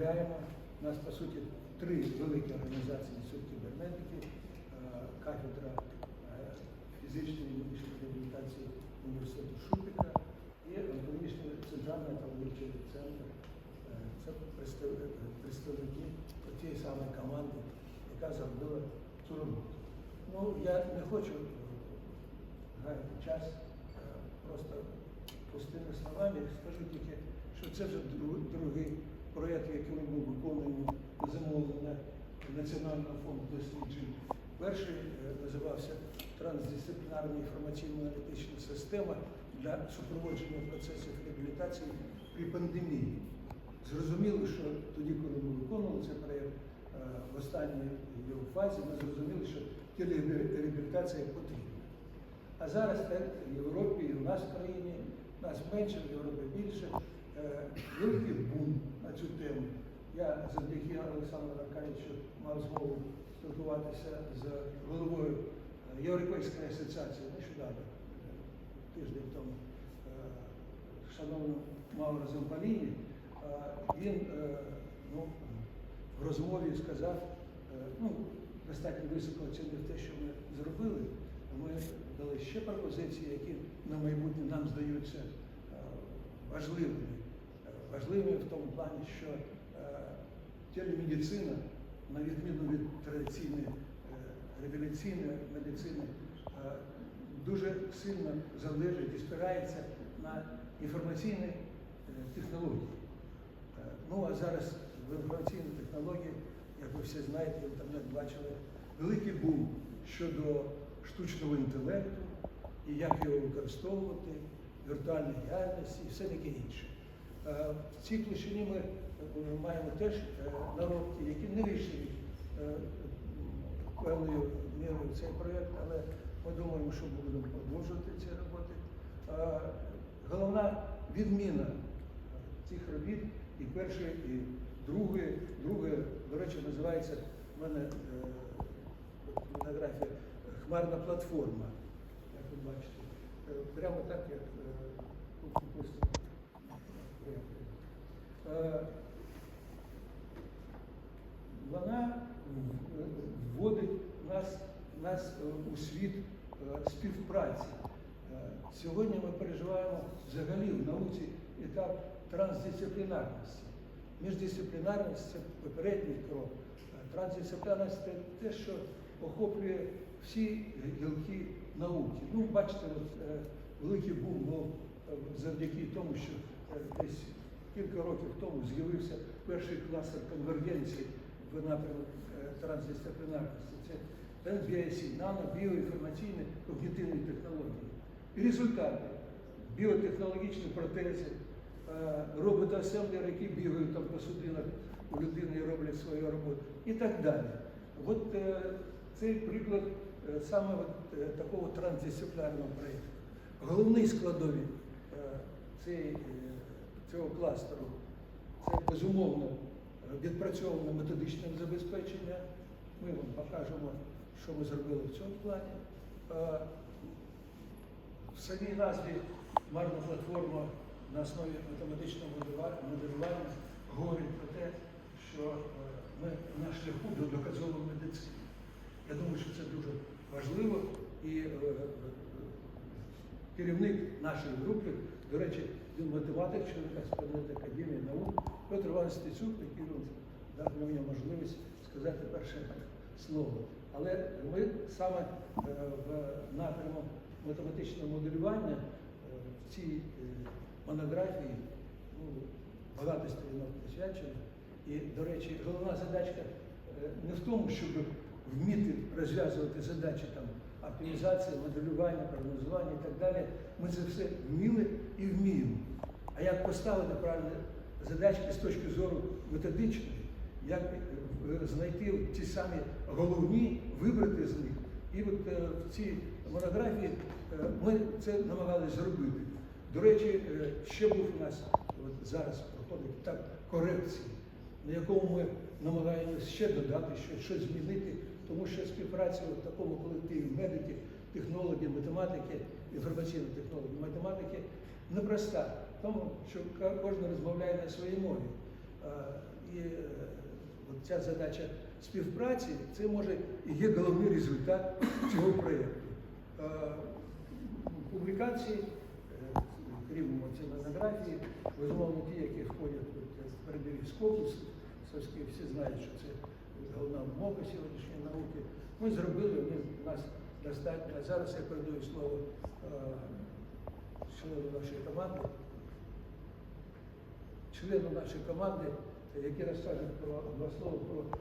розробляємо. У нас, по суті, три великі організації Інститут кібернетики, е, кафедра е, фізичної медичної реабілітації університету Шупіка і онкологічний центральний онкологічний центр. Е, Це представники тієї самої команди, яка зробила цю роботу. Ну, я не хочу гаяти час просто пустими словами. Скажу тільки, що це вже другий проєкт, який ми виконуємо замовлення Національного фонду досліджень. Перший е, називався Трансдисциплінарна інформаційно-аналітична система для супроводження процесів реабілітації при пандемії. Зрозуміло, що тоді, коли ми виконували цей проєкт, е, в останній його фазі ми зрозуміли, що телереабілітація потрібна. А зараз так в Європі і в нас в країні, нас менше, в Європі більше, великий бум на цю тему. Я завдяки Олександру Аркадійовичу мав змогу спілкуватися з головою е, Європейської асоціації нещодавно, е, тиждень тому, е, шановним Мауро Зампаліні. Е, Він е, ну, в розмові сказав, е, ну, достатньо високо оцінив те, що ми зробили. Ми дали ще пропозиції, які на майбутнє нам здаються е, важливими. Важливими в тому плані, що е, телемедицина, на відміну від традиційної е, реабілітаційної медицини, е, дуже сильно залежить і спирається на інформаційні технології. Ну а зараз в інформаційній технології, як ви всі знаєте, інтернет бачили, великий бум щодо штучного інтелекту і як його використовувати, віртуальної реальності і все таке інше. Е, В цій площині ми е, маємо теж е, наробки, які не вийшли певною мірою цей проєкт, але ми думаємо, що будемо продовжувати ці роботи. Головна відміна цих робіт і перше, і друге, друге, до речі, називається в мене от фотографія Хмарна платформа, як ви бачите. Прямо так, як е, тут написано. Е, Вона вводить нас, нас е, у світ е, співпраці. Е, Сьогодні ми переживаємо взагалі в науці етап трансдисциплінарності. Міждисциплінарність це попередній крок. Е, Трансдисциплінарність це те, що охоплює всі гілки науки. Ну, бачите, е, великий бум був е, завдяки тому, що е, десь кілька років тому з'явився перший кластер конвергенції в напрямок е, трансдисциплінарності. Це NBIC, нано, біоінформаційні когнітивні технології. І результати біотехнологічні протези, е, роботи-асемблери, які бігають там по судинах у людини і роблять свою роботу, і так далі. От е, цей приклад саме от, такого трансдисциплінарного проєкту. Головний складові цієї, цього кластеру це безумовно відпрацьоване методичне забезпечення. Ми вам покажемо, що ми зробили в цьому плані. Е, В самій назві марна платформа на основі математичного моделювання говорить про те, що е, ми на шляху до доказової медицини. Я думаю, що це дуже важливо і е, керівник нашої групи, до речі, математик, член Аспірнет Академії наук, Петр Іванович Стецюк, який дав мені можливість сказати перше слово. Але ми саме е, в напрямок математичного моделювання е, в цій е, монографії ну, багато сторінок присвячено. І, до речі, головна задачка не в тому, щоб вміти розв'язувати задачі там оптимізації, моделювання, прогнозування і так далі. Ми це все вміли і вміємо. А як поставити правильні задачки з точки зору методичної, як е, знайти ті самі головні, вибрати з них. І от е, в цій монографії е, ми це намагалися зробити. До речі, е, ще був у нас от зараз проходить етап корекції, на якому ми намагаємося ще додати, щось, щось змінити, тому що співпраця в такому колективі медиків, технологів, математики, інформаційних технологій, математики непроста, тому що кожен розмовляє на своїй мові. Е, І ця задача співпраці, це може і є головний результат цього проєкту. Е, Публікації, е, крім монографії, безумовно ті, які входять в передові скопус, всі знають, що це головна мова сьогоднішньої науки. Ми зробили, ми, у нас достатньо. А зараз я передаю слово е, члену нашої команди, члену нашої команди, який розкаже про два слова про